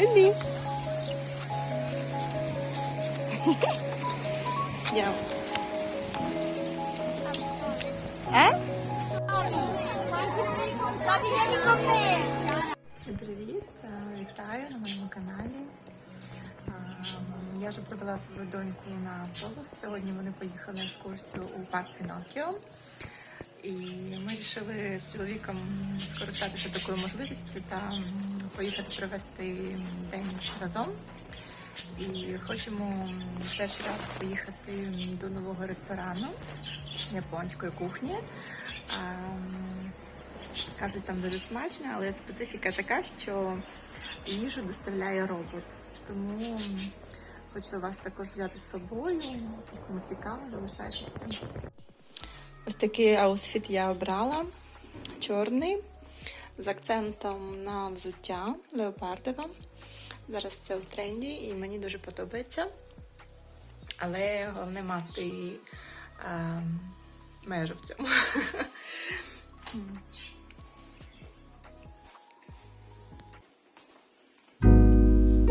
Елі. Я. Всім привіт! Вітаю на моєму каналі. Я вже провела свою доньку на автобус. Сьогодні вони поїхали на екскурсію у парк Пінокіо. І ми вирішили з чоловіком скористатися такою можливістю та поїхати провести день разом. І хочемо перший раз поїхати до нового ресторану японської кухні. Кажуть, там дуже смачно, але специфіка така, що їжу доставляє робот. Тому хочу вас також взяти з собою. Кому цікаво, залишайтеся. Ось такий аутфіт я обрала. Чорний, з акцентом на взуття леопардове. Зараз це в тренді і мені дуже подобається. Але головне мати е, межу в цьому.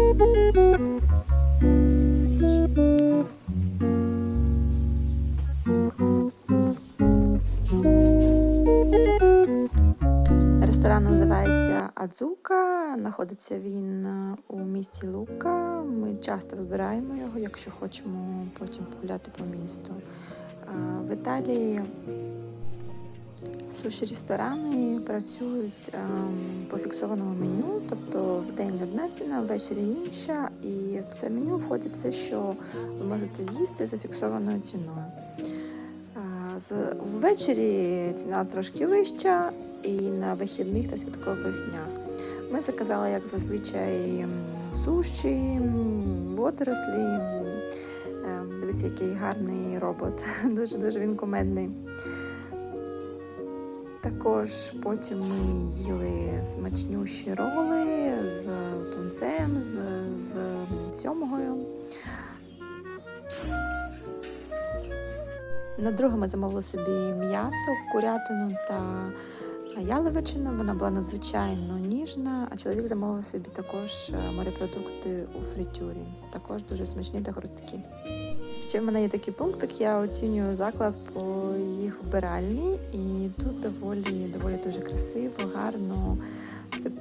Ресторан називається Адзука. Знаходиться він е, у місті Лука. Ми часто вибираємо його, якщо хочемо потім погуляти по місту. В Італії суші ресторани працюють ем, по фіксованому меню, тобто в день одна ціна, ввечері інша, і в це меню входить все, що ви можете з'їсти за фіксованою ціною. Ввечері ціна трошки вища, і на вихідних та святкових днях. Ми заказали, як зазвичай, суші, водорослі. м, е, Дивіться, який гарний робот. Дуже-дуже він кумедний. Також потім ми їли смачнющі роли з тунцем, з, з сьомгою. На друге ми замовили собі м'ясо, курятину та яловичину. Вона була надзвичайно ніжна, а чоловік замовив собі також е, морепродукти у фритюрі. Також дуже смачні та хрусткі. Ще в мене є такий пункт, як я оцінюю заклад по їх вбиральні, і тут доволі, доволі дуже красиво, гарно. Все.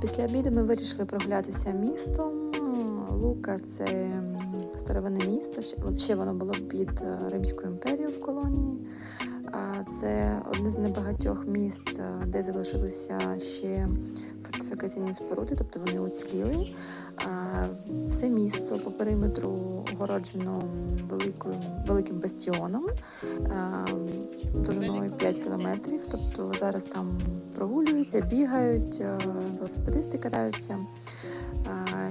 Після обіду ми вирішили прогулятися містом. Лука це старовинне місто. Ще воно було під е, Римською імперією в колонії. Це одне з небагатьох міст, е, де залишилися ще фортифікаційні споруди, тобто вони уціліли. Все місто по периметру огороджено великою, великим бастіоном а, довжиною 5 кілометрів. Тобто зараз там прогулюються, бігають, е, велосипедисти катаються.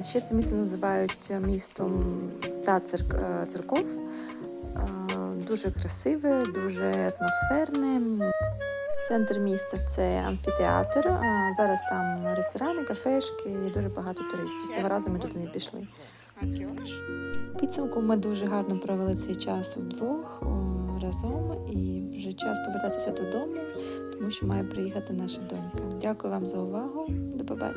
Ще це місце називають містом ста церк- е, церков. Дуже красиве, дуже атмосферне. Центр міста це амфітеатр. А Зараз там ресторани, кафешки і дуже багато туристів. Цього разу ми туди не пішли. Підсумку ми дуже гарно провели цей час вдвох разом і вже час повертатися додому, тому що має приїхати наша донька. Дякую вам за увагу. До побачення.